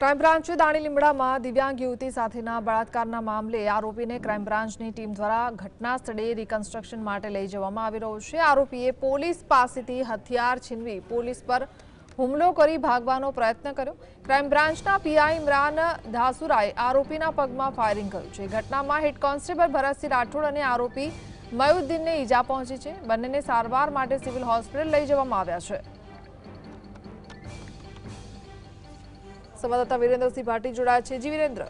Crime બ્રાન્ચે Dani લીમડામાં દિવ્યાંગ યુવતી સાથેના બળાત્કારના મામલે આરોપીને ક્રાઇમ બ્રાન્ચની ટીમ દ્વારા ઘટના સ્થળે રિકન્સ્ટ્રક્શન માટે લઈ જવામાં આવી રહ્યો છે. આરોપીએ પોલીસ પાસેથી હથિયાર છીનવી પોલીસ પર હુમલો કરી ભાગવાનો પ્રયત્ન કર્યો. ક્રાઇમ બ્રાન્ચના પીઆઈ ઇમરાન ધાસુરાએ આરોપીના પગમાં ફાયરિંગ કર્યું છે. ઘટનામાં હેડ કોન્સ્ટેબલ ભરતસિંહ રાઠોડ અને આરોપી મયુદ્દીનને ઈજા પહોંચી છે. બંનેને સારવાર માટે સિવિલ હોસ્પિટલ લઈ જવામાં આવ્યા છે. સંવાદદાતા વિરેન્દ્રસિંહ ભાટી જોડાયા છે. જી વિરેન્દ્ર.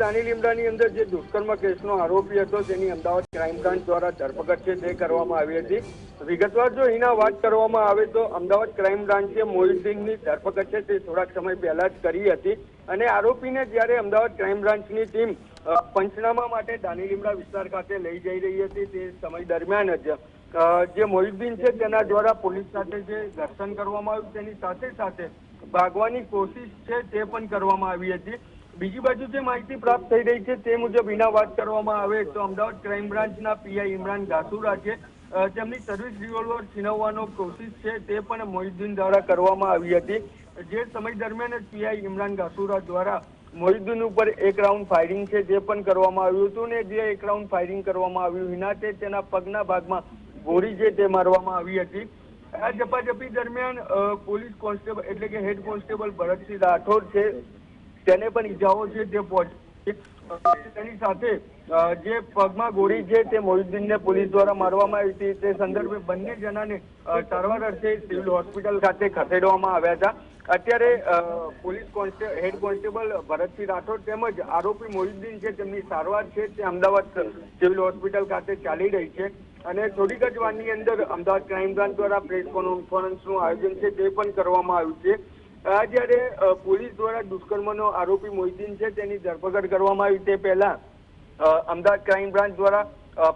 દાની લીમડાની અંદર જે દુષ્કર્મ કેસનો આરોપી હતો તેની અમદાવાદ ક્રાઇમ બ્રાન્ચ દ્વારા ધરપકડ છે તે કરવામાં આવી હતી. વિગતવાર જો એના વાત કરવામાં આવે તો અમદાવાદ ક્રાઇમ બ્રાન્ચે મોહિદ્દીનની ધરપકડ છે તે થોડાક સમય પહેલા જ કરી હતી. અને આરોપીને જ્યારે અમદાવાદ ક્રાઇમ બ્રાન્ચની ટીમ પંચનામા માટે દાની લીમડા વિસ્તાર ખાતે લઈ જઈ રહી હતી તે સમય દરમિયાન જ જે મોહિદ્દીન છે તેના દ્વારા પોલીસ સાથે જે ઘર્ષણ કરવામાં આવ્યું, તેની સાથે સાથે ભાગવાની કોશિશ છે તે પણ કરવામાં આવી હતી. બીજી બાજુ જે માહિતી પ્રાપ્ત થઈ રહી છે તે મુજબ એના વાત કરવામાં આવે તો અમદાવાદ ક્રાઇમ બ્રાન્ચના પીઆઈ ઇમરાન ગાસુરા છે. તેમની સર્વિસ રિવોલ્વર છીનવવાનો કોશિશ છે તે પણ મોહિદ્દીન દ્વારા કરવામાં આવી હતી. જે સમય દરમિયાન જ પીઆઈ ઇમરાન ઘાસુરા દ્વારા મોહિદ્દીન ઉપર એક રાઉન્ડ ફાયરિંગ છે જે પણ કરવામાં આવ્યું હતું ને જે એક રાઉન્ડ ફાયરિંગ કરવામાં આવ્યું એના તે તેના પગના ભાગમાં ગોળી છે તે મારવામાં આવી હતી. આ ઝપાઝપી દરમિયાન પોલીસ કોન્સ્ટેબલ એટલે કે હેડ કોન્સ્ટેબલ ભરતસિંહ રાઠોડ છે. તેને પણ ઈજાઓ છે તે તેની સાથે જે પગમાં ગોળી છે તે મોહિદ્દીનને પોલીસ દ્વારા મારવામાં આવી હતી. તે સંદર્ભે બંને જણાને સારવાર અર્થે સિવિલ હોસ્પિટલ ખાતે ખસેડવામાં આવ્યા હતા. અત્યારે પોલીસ કોન્સ્ટે, હેડ કોન્સ્ટેબલ ભરતસિંહ રાઠોડ તેમજ આરોપી મોહિદ્દીન છે, તેમની સારવાર છે, તે અમદાવાદ સિવિલ હોસ્પિટલ ખાતે ચાલી રહી છે. અને થોડીક જ વારની અંદર અમદાવાદ ક્રાઇમ બ્રાન્ચ દ્વારા પ્રેસ કોન્ફરન્સનું આયોજન છે તે પણ કરવામાં આવ્યું છે. આ જ્યારે પોલીસ દ્વારા દુષ્કર્મનો આરોપી મોહિદ્દીન છે તેની ધરપકડ કરવામાં આવી તે પહેલા અમદાવાદ ક્રાઇમ બ્રાન્ચ દ્વારા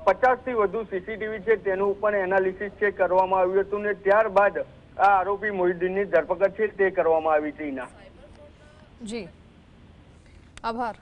પચાસથી વધુ સીસીટીવી છે તેનું પણ એનાલિસિસ છે કરવામાં આવ્યું હતું ને ત્યારબાદ આ આરોપી મોહિદ્દીનની ધરપકડ છે તે કરવામાં આવી હતી ઈના. જી. આભાર.